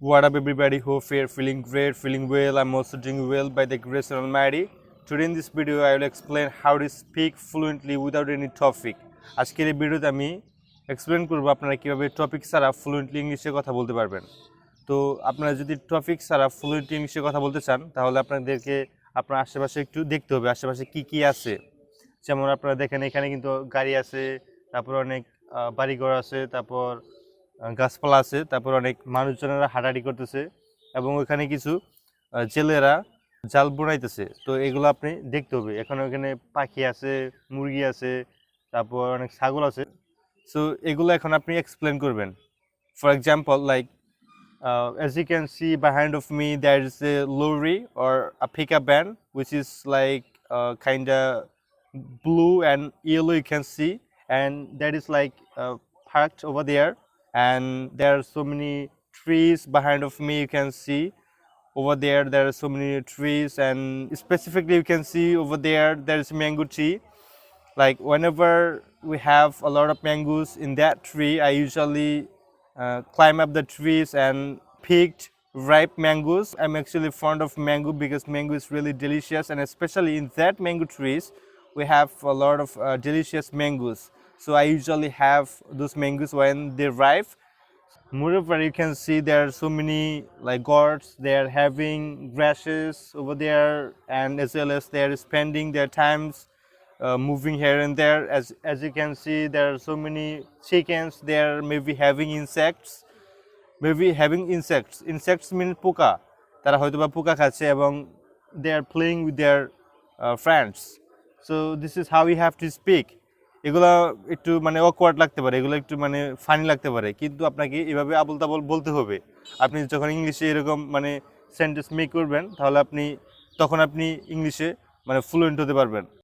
What up, everybody? Hope you're feeling great, feeling well. I'm also doing well by the grace of Almighty. Today in this video, I will explain how to speak fluently without any topic. আজকের এই ভিডিওতে আমি explain করব আপনারা কীভাবে topic ছাড়া fluently ইংলিশে কথা বলতে পারবেন তো আপনারা যদি টপিক ছাড়া ফ্লুয়েন্টলি ইংলিশে কথা বলতে চান তাহলে আপনাদেরকে আপনার আশেপাশে একটু দেখতে হবে আশেপাশে কি কি আছে যেমন আপনারা দেখেন এখানে কিন্তু গাড়ি আছে তারপর অনেক বাড়িঘর আছে তারপর গাছপালা আছে, তারপর অনেক মানুষজনেরা হাঁটাহাঁটি করতেছে এবং ওখানে কিছু জেলেরা জাল বোনাইতেছে। তো এগুলো আপনি দেখতে হবে। এখন ওখানে পাখি আছে, মুরগি আছে, তারপর অনেক ছাগল আছে। সো এগুলো এখন আপনি এক্সপ্লেন করবেন। For example like as you can see বা hand of me there is a lorry or Africa band which is like kinda blue and yellow you can see and there is like fart over there and there are so many trees behind of me you can see. Over there there are so many trees and specifically you can see over there there is mango tree. Like whenever we have a lot of mangoes in that tree i usually uh, climb up the trees and picked ripe mangoes. I'm actually fond of mango because mango is really delicious. And especially in that mango trees we have a lot of uh, delicious mangoes so i usually have those mangoes when they ripe Moreover, you can see there are so many like gourds. They are having grasses over there, and as well as they are spending their times uh, moving here and there. As as you can see, there are so many chickens. They are maybe having insects, maybe having insects. Insects mean পোকা তারা হয়তো বা পোকা খাচ্ছে এবং they are playing with their uh, friends. So this is how we have to speak. এগুলো একটু মানে অকওয়ার্ড লাগতে পারে, এগুলো একটু মানে ফানি লাগতে পারে, কিন্তু আপনাকে এভাবে আবল তাবল বলতে হবে। আপনি যখন ইংলিশে এরকম মানে সেন্টেন্স মেক করবেন, তাহলে আপনি, তখন আপনি ইংলিশে মানে ফ্লুয়েন্ট হতে পারবেন।